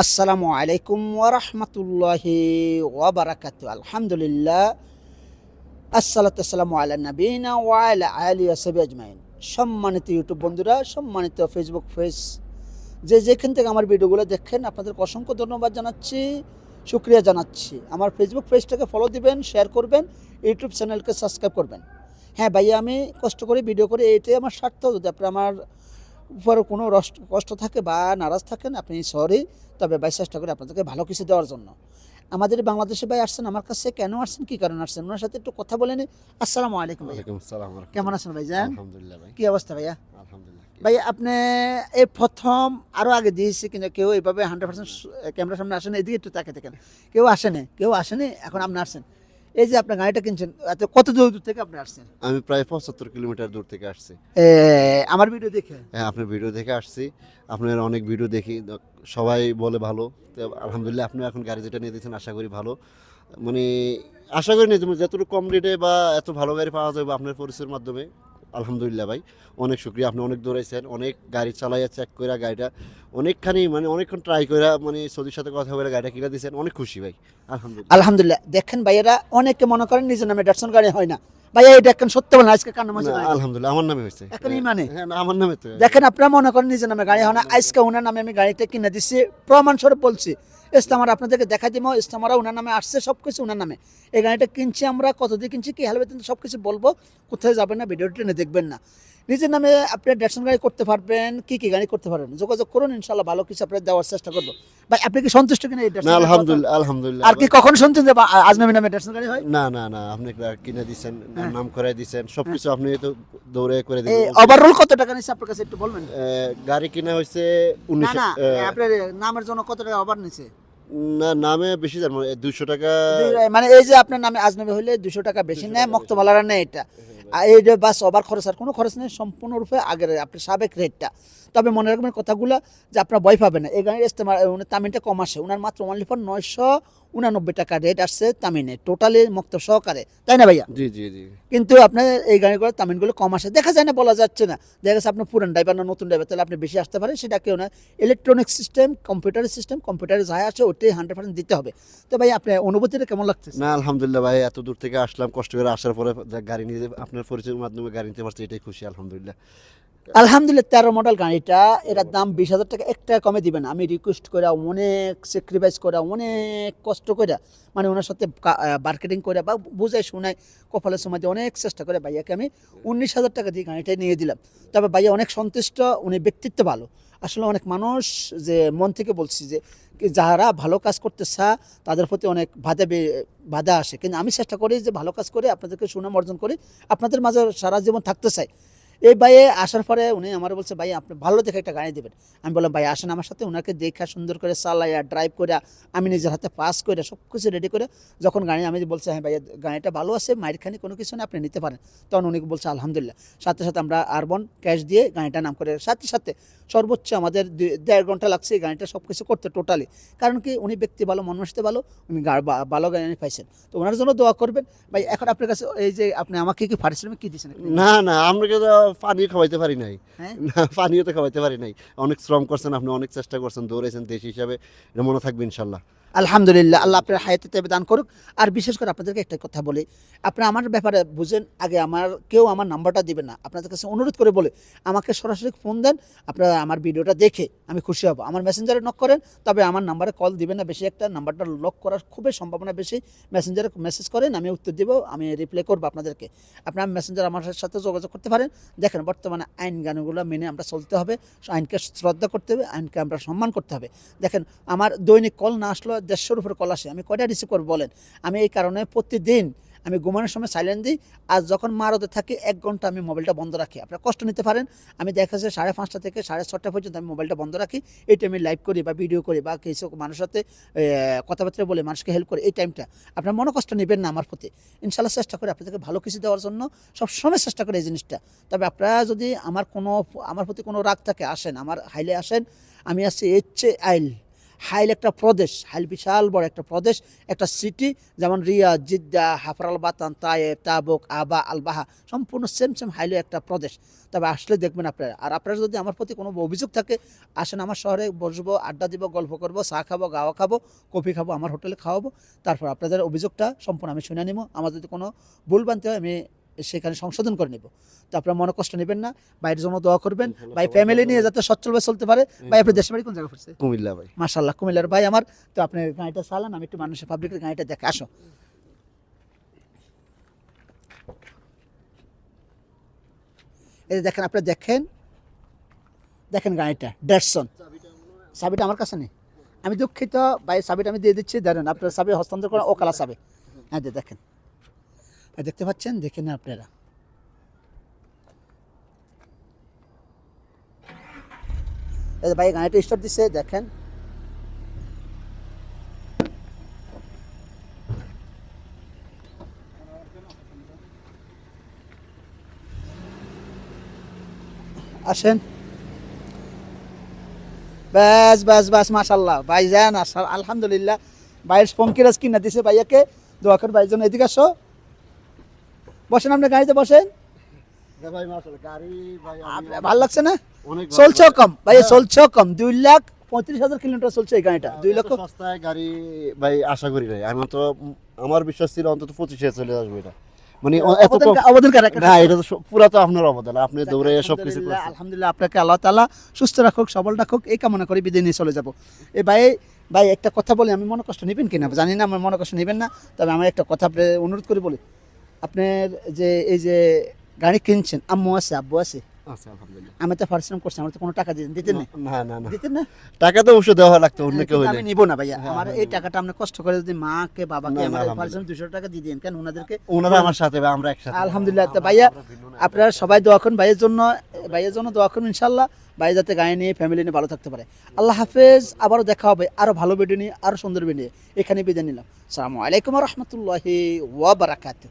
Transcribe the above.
আসসালামু আলাইকুম ওরহমতুল্লাহি ওবরাকাত আলহামদুলিল্লাহ। আসসালাতু আসসালামু আলা নবীনা ওয়ালা আলী আসাবি আজমাইন। সম্মানিত ইউটিউব বন্ধুরা, সম্মানিত ফেসবুক পেজ যে যেখান থেকে আমার ভিডিওগুলো দেখেন আপনাদের অসংখ্য ধন্যবাদ জানাচ্ছি, শুক্রিয়া জানাচ্ছি। আমার ফেসবুক পেজটাকে ফলো দিবেন শেয়ার করবেন, ইউটিউব চ্যানেলকে সাবস্ক্রাইব করবেন। হ্যাঁ ভাইয়া, আমি কষ্ট করে ভিডিও করে এটাই আমার স্বার্থ। যদি আপনি আমার উপরে কোনো কষ্ট থাকে বা নারাজ থাকেন আপনি সরি তবে ভাই চেষ্টা করে আপনাদেরকে ভালো কিছু দেওয়ার জন্য। আমাদের বাংলাদেশে ভাই আসছেন আমার কাছে কেন আসছেন কি কারণে আসছেন ওনার সাথে একটু কথা বলে নি। আসসালামু আলাইকুম। কেমন আছেন ভাই কি অবস্থা ভাইয়া? ভাই আপনি এই প্রথম আরও আগে দিয়েছি কিন্তু কেউ এইভাবে হান্ড্রেড পার্সেন্ট ক্যামেরার সামনে আসেন এদিকে একটু তাকে দেখেন কেউ আসেনি কেউ আসেনি এখন আপনি আসছেন। এই যে আপনার গাড়িটা কিনছেন কত দূর দূর থেকে আপনি আসছেন? আমি প্রায় পঁচাত্তর কিলোমিটার দূর থেকে আসছি। আমার ভিডিও দেখে? হ্যাঁ আপনার ভিডিও দেখে আসছি। আপনার অনেক ভিডিও দেখি সবাই বলে ভালো। তো আলহামদুলিল্লাহ আপনি এখন গাড়ি যেটা নিয়ে দিয়েছেন আশা করি ভালো। মানে আশা করি নিয়ে যতটুকু কম রেটে বা এত ভালো গাড়ি পাওয়া যাবে আপনার পরিচয়ের মাধ্যমে। আলহামদুলিল্লাহ ভাই, অনেক শুক্রিয়া। আপনি অনেক দৌড়াইছেন, অনেক গাড়ি চালাইয়া চেক করে গাড়িটা অনেকখানি মানে অনেকক্ষণ ট্রাই করে মানে সৌদির সাথে কথা বলে গাড়িটা কিনে দিয়েছেন অনেক খুশি ভাই, আলহামদুলিল্লাহ। আলহামদুলিল্লাহ। দেখেন ভাইয়েরা, অনেকে মনে করেন নিজের নামে ডাটসন গাড়ি হয় না। ভাইয়া এটা এখন সত্য বলেন আজকে না, আলহামদুলিল্লাহ আমার নামে হয়েছে। এখন ইমানে? হ্যাঁ আমার নামে তো। দেখেন আপনারা মনে করেন নিজের নামে গাড়ি হয় না আজকে ওনার নামে আমি গাড়িটা কিনে দিচ্ছি প্রমাণ স্বরূপ বলছি ইস্তামার আপনাদেরকে দেখা দিব ইস্তামারা ওনার নামে আসছে সব কিছু ওনার নামে। এই গাড়িটা কিনছি আমরা কত দিয়ে কিনছি কি হেলবে সব কিছু বলব কোথায় যাবেন না ভিডিওটা টেনে দেখবেন না। নিজের নামে আপনি ডেটসন গাড়ি করতে পারবেন কি কি গাড়ি করতে পারবেন যোগাযোগ করুন ইনশাল্লাহ ভালো কিছু আপনার দেওয়ার চেষ্টা করব। ভাই আপনি কি সন্তুষ্ট কিনা না আলহামদুলিল্লাহ আলহামদুলিল্লাহ। আর কি কখন শুনছেন যে আজনবী নামে ডেটসন গাড়ি হয়? না না না আপনি কিনে দিছেন। হ্যাঁ। নাম করাই দিছেন। সবকিছু আপনি তো দৌড়ে করে দিবেন। ওভারঅল কত টাকা নিচ্ছে আপনার কাছে একটু বলবেন? গাড়ি কিনা হয়েছে না উনিশ না আপনার নামের জন্য কত টাকা ওভার নিছে? না নামে বেশি জানব দুইশো টাকা মানে এই যে আপনার নামে আজনবী হইলে দুশো টাকা বেশি 200 নেয় মক্তবালারা নেয় এটা। আর এই যে বাস ওভার খরচ আর কোনো খরচ নেই সম্পূর্ণরূপে আগের আপনার সাবেক রেটটা তবে মনে রাখবেন কথাগুলো যে আপনার ভয় পাবেন না। এই গাড়ির ইস্তেমাল উনি তামিনটা কম আসে। ওনার মাত্র ওনলি ফর নয়শো উনানব্বই টাকা রেট আসছে তামিনে টোটালি মক্ত সহকারে। তাই না ভাইয়া? জি জি জি। কিন্তু আপনার এই গাড়িগুলো তামিনগুলো কম আসে। দেখা যায় না বলা যাচ্ছে না। দেখা যাচ্ছে আপনার পুরান ড্রাইভার না নতুন ড্রাইভার তাহলে আপনি বেশি আসতে পারেন। সেটা কেউ না। ইলেকট্রনিক সিস্টেম কম্পিউটার সিস্টেম কম্পিউটারে যা আছে ওটাই হান্ড্রেড পার্সেন্ট দিতে হবে। তো ভাই আপনার অনুভূতিটা কেমন লাগছে না আলহামদুলিল্লাহ ভাই এত দূর থেকে আসলাম কষ্ট করে আসার পরে গাড়ি নিয়ে আপনার পরিচয়ের মাধ্যমে গাড়ি নিতে পারছি, এটাই খুশি, আলহামদুলিল্লাহ। আলহামদুলিল্লাহ, তেরো মডেল গাড়িটা এটার দাম বিশ হাজার টাকা একটা কমে দিবেন আমি রিকোয়েস্ট করে অনেক স্যাক্রিফাইস করে অনেক কষ্ট করে মানে ওনার সাথে মার্কেটিং করে বা বুঝাই শোনায়, কপালের সময় অনেক চেষ্টা করে। ভাইয়াকে আমি উনিশ হাজার টাকা দিয়ে গাড়িটা নিয়ে দিলাম। তবে ভাইয়া অনেক সন্তুষ্ট, উনি ব্যক্তিত্ব ভালো। আসলে অনেক মানুষ যে মন থেকে বলছি যে যারা ভালো কাজ করতে চা তাদের প্রতি অনেক বাধা বাধা আসে। কিন্তু আমি চেষ্টা করি যে ভালো কাজ করে আপনাদেরকে সুনাম অর্জন করে। আপনাদের মাঝে সারা জীবন থাকতে চাই। এই ভাইয়ে আসার পরে উনি আমার বলছে ভাই আপনি ভালো দেখে একটা গাড়ি দেবেন। আমি বললাম ভাই আসেন আমার সাথে। ওনাকে দেখা সুন্দর করে চালাইয়া ড্রাইভ করে আমি নিজের হাতে পাস করে সব কিছু রেডি করে যখন গাড়ি আমি বলছি হ্যাঁ ভাইয়া, গাড়িটা ভালো আছে মায়েরখানি কোনো কিছু না, আপনি নিতে পারেন। তখন উনি বলছে, আলহামদুলিল্লাহ। সাথে সাথে আমরা আরবন ক্যাশ দিয়ে গাড়িটা নাম করে সাথে সাথে সর্বোচ্চ আমাদের দেড় ঘণ্টা লাগছে এই গাড়িটা সব কিছু করতে টোটালি কারণ কি, উনি ব্যক্তি ভালো মানুষতে ভালো, উনি ভালো গাড়ি পাইছেন। তো ওনার জন্য দোয়া করবেন। ভাই, এখন আপনার কাছে এই যে আপনি আমাকে কি পারিশ্রমিক কি দিচ্ছেন না না, আমরা পানি খাওয়াইতে পারি নাই। হ্যাঁ? না পানিও তো খাওয়াইতে পারি নাই। অনেক শ্রম করছেন আপনি অনেক চেষ্টা করছেন দৌড়েছেন দেশ হিসাবে। এটা মনে থাকবে ইনশাল্লাহ আলহামদুলিল্লাহ আল্লাহ আপনার হায়াতে তেবে দান করুক। আর বিশেষ করে আপনাদেরকে একটা কথা বলি আপনি আমার ব্যাপারে বুঝেন আগে আমার কেউ আমার নাম্বারটা দিবেন না। আপনাদের কাছে অনুরোধ করে বলে আমাকে সরাসরি ফোন দেন আপনারা আমার ভিডিওটা দেখে আমি খুশি হব। আমার মেসেঞ্জারে নক করেন তবে আমার নাম্বারে কল দিবেন না। বেশি একটা নাম্বারটা লক করার খুবই সম্ভাবনা বেশি। মেসেঞ্জারে মেসেজ করেন আমি উত্তর দেবো আমি রিপ্লাই করব আপনাদেরকে। আপনার মেসেঞ্জার আমার সাথে যোগাযোগ করতে পারেন। দেখেন, বর্তমানে আইন গানগুলো মেনে আমরা চলতে হবে, আইনকে শ্রদ্ধা করতে হবে, আইনকে আমরা সম্মান করতে হবে। দেখেন, আমার দৈনিক কল না আসলো দেড়শোর উপরে কল আসে। আমি কয়টা রিসিভ করব বলেন? আমি এই কারণে প্রতিদিন আমি ঘুমানোর সময় সাইলেন্ট দিই, আর যখন মারতে থাকি, এক ঘণ্টা আমি মোবাইলটা বন্ধ রাখি। আপনারা কষ্ট নিতে পারেন। আমি দেখা যাচ্ছে সাড়ে পাঁচটা থেকে সাড়ে ছটা পর্যন্ত আমি মোবাইলটা বন্ধ রাখি। এই টাইমে লাইভ করি বা ভিডিও করি বা কিছু মানুষের সাথে কথাবার্তা বলে মানুষকে হেল্প করি, এই টাইমটা আপনার মনে কষ্ট নেবেন না আমার প্রতি। ইনশাল্লাহ চেষ্টা করি আপনাদেরকে ভালো কিছু দেওয়ার জন্য। সবসময় চেষ্টা করি এই জিনিসটা। তবে আপনারা যদি আমার কোনো, আমার প্রতি কোনো রাগ থাকে, আসেন, আমার হাইলে আসেন, আমি আছি এইচ এ আইল হাইল একটা প্রদেশ, হাইল বিশাল বড় একটা প্রদেশ, একটা সিটি যেমন রিয়া জিদ্দা হাফরাল বাতান, তায়েব, তাবুক, আবা আলবাহা সম্পূর্ণ সেম সেম হাইলে একটা প্রদেশ। তবে আসলে দেখবেন আপনারা, আর আপনারা যদি আমার প্রতি কোনো অভিযোগ থাকে, আসেন আমার শহরে, বসবো, আড্ডা দিব, গল্প করব, চা খাব, গাওয়া খাব, কফি খাব, আমার হোটেলে খাওয়াবো, তারপর আপনাদের অভিযোগটা সম্পূর্ণ আমি শুনে নিব। আমার যদি কোনো ভুল বানতে হয়, আমি সেখানে সংশোধন করে নিব। তো আপনারা মনে কষ্ট নেবেন না বাইরের জন্য দোয়া করবেন। ভাই ফ্যামিলি নিয়ে যাতে সচ্ছলভাবে চলতে পারে। ভাই আপনার দেশের বাড়ি কোন জায়গা পড়ছে? কুমিল্লা ভাই। মাশাল্লাহ কুমিল্লার ভাই আমার। তো আপনি গাড়িটা চালান আমি একটু মানুষের পাবলিকের গাড়িটা দেখে আসো। এই দেখেন আপনারা দেখেন। দেখেন গাড়িটা ডেটসন চাবিটা আমার কাছে নেই। আমি দুঃখিত ভাই চাবিটা আমি দিয়ে দিচ্ছি। ধরেন আপনার চাবি হস্তান্তর করেন ও কালা চাবি। হ্যাঁ দেখেন। এই দেখতে পাচ্ছেন, দেখে দেখেন আপনারা। ভাই, গাড়িটা স্টার্ট দিচ্ছে দেখেন। আসেন। ব্যাস ব্যাস ব্যাস মাশাল্লাহ ভাই যান আলহামদুলিল্লাহ। ভাইয়ের পঙ্কিরাজ কিনা দিছে ভাইয়াকে। দোয়া করে ভাইয়ের জন্য। এদিকে আসো। বসেন আপনি গাড়িতে বসেন। ভাই ভাই ভালো লাগছে না? চলছেও কম। ভাইয়া চলছেও কম। দুই লাখ পঁয়ত্রিশ হাজার কিলোমিটার চলছে এই গাড়িটা। দুই লক্ষ সস্তায় গাড়ি ভাই আশা করি নাই। আমি তো আমার বিশ্বাস ছিল অন্তত পঁচিশে চলে আসবে এটা। মানে এত অবদান- অবদান না এটা তো সব- তো আপনার অবদান। আপনি দৌড়ে সব কিছু আলহামদুলিল্লাহ, আপনাকে আল্লাহ তালা সুস্থ রাখুক সবল রাখুক এই কামনা করে বিদায় নিয়ে চলে যাব। এই ভাই ভাই একটা কথা বলি আমি মনে কষ্ট নেবেন কিনা? জানি না আমার মনে কষ্ট নেবেন না তবে আমি একটা কথা অনুরোধ করে বলি। আপনার যে এই যে গাড়ি কিনছেন আম্মু আছে আব্বু আছে? আমি তো পরিশ্রম করছি আমার তো কোনো টাকা দিতেন দিতেন না? না না দিতেন না? টাকা তো অবশ্যই দেওয়া লাগতো অন্য কেউ আমি নিব না ভাইয়া। হ্যাঁ, আমার হ্যাঁ, এই হ্যাঁ। টাকাটা আপনি কষ্ট করে যদি মাকে বাবাকে আমার পরিশ্রম দুশো টাকা দিয়ে দিন কেন ওনাদেরকে? ওনারা আমার সাথে আমরা একসাথে। আলহামদুলিল্লাহ তো ভাইয়া আপনারা সবাই দোয়া করুন ভাইয়ের জন্য ভাইয়ের জন্য দোয়া করুন ইনশাল্লাহ ভাই যাতে গায়ে নিয়ে ফ্যামিলি নিয়ে ভালো থাকতে পারে। আল্লাহ হাফেজ আবারও দেখা হবে আরও ভালো ভিডিও নিয়ে আরও সুন্দর ভিডিও নিয়ে। এখানে বিদায় নিলাম। সালামু আলাইকুম রহমতুল্লাহি ওয়া বারাকাতুহ।